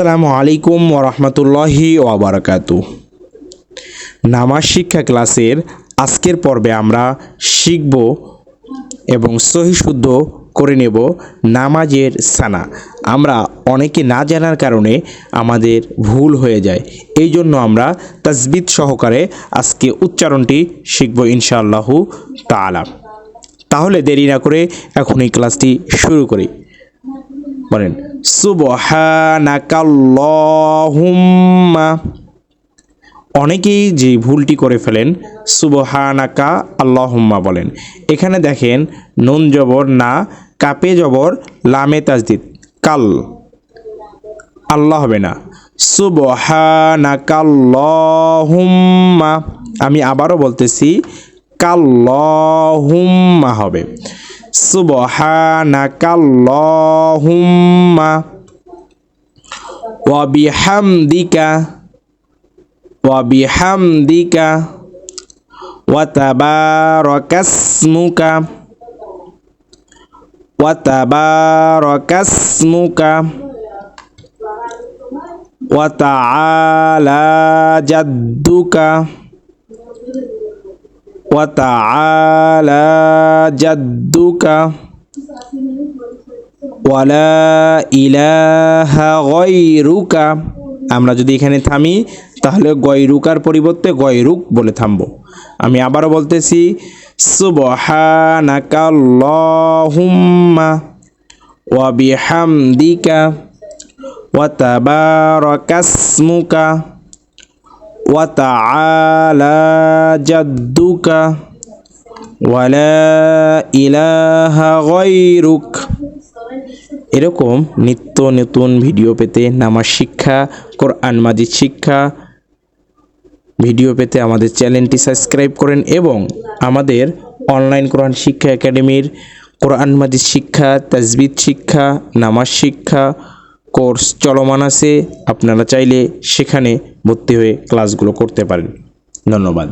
আসসালামু আলাইকুম ওরহমতুল্লাহি ওবরাকাতু নামাজ শিক্ষা ক্লাসের আজকের পর্বে আমরা শিখব এবং সহি শুদ্ধ করে নেব নামাজের সানা। আমরা অনেকে না জানার কারণে আমাদের ভুল হয়ে যায়। এই জন্য আমরা তাজবিদ সহকারে আজকে উচ্চারণটি শিখব ইনশাআল্লাহু তাআলা। তাহলে দেরি না করে এখন এই ক্লাসটি শুরু করি। বলেন। সুবহানাকাল্লাহুম্মা। অনেকেই যে ভুলটি করে ফেলেন, সুবহানাকা আল্লাহুম্মা বলেন। এখানে দেখেন, নুন জবর না, কাপে জবর, লামে তাজদিদ, কাল। আল্লাহ হবে না। সুবহানাকাল্লাহুম্মা। আমি আবারও বলতেছি, কাল্লাহুম্মা হবে। সুবহানাকাল্লাহুম্মা ওয়া বিহামদিকা ওয়া বিহামদিকা ওয়া তাবারাকাসমুকা ওয়া তাবারাকাসমুকা ওয়া তাআলা জাদ্দুকা তাআলা জাদ্দুকা ওয়ালা ইলাহা গয়রুকা। আমরা যদি এখানে থামি, তাহলে গয়রুকার পরিবর্তে গয়রুক বলে থামবো। আমি আবারও বলতেছি সুবহানাকাল্লাহুম্মা ওয়া বিহামদিকা ওয়া তাবারাকাসমুকা। তাআলা জাদ্দুকা ওয়ালা ইলাহা গয়রুক এরকম নিত্য নতুন ভিডিও পেতে নামাজ শিক্ষা, কোরআন মাজিদ শিক্ষা ভিডিও পেতে আমাদের চ্যানেলটি সাবস্ক্রাইব করেন এবং আমাদের অনলাইন কোরআন শিক্ষা একাডেমির কোরআন মাজিদ শিক্ষা, তাজবিদ শিক্ষা, নামাজ শিক্ষা কোর্স চলমান আছে আপনারা চাইলে সেখানে ভর্তি হয়ে ক্লাসগুলো করতে পারেন। ধন্যবাদ।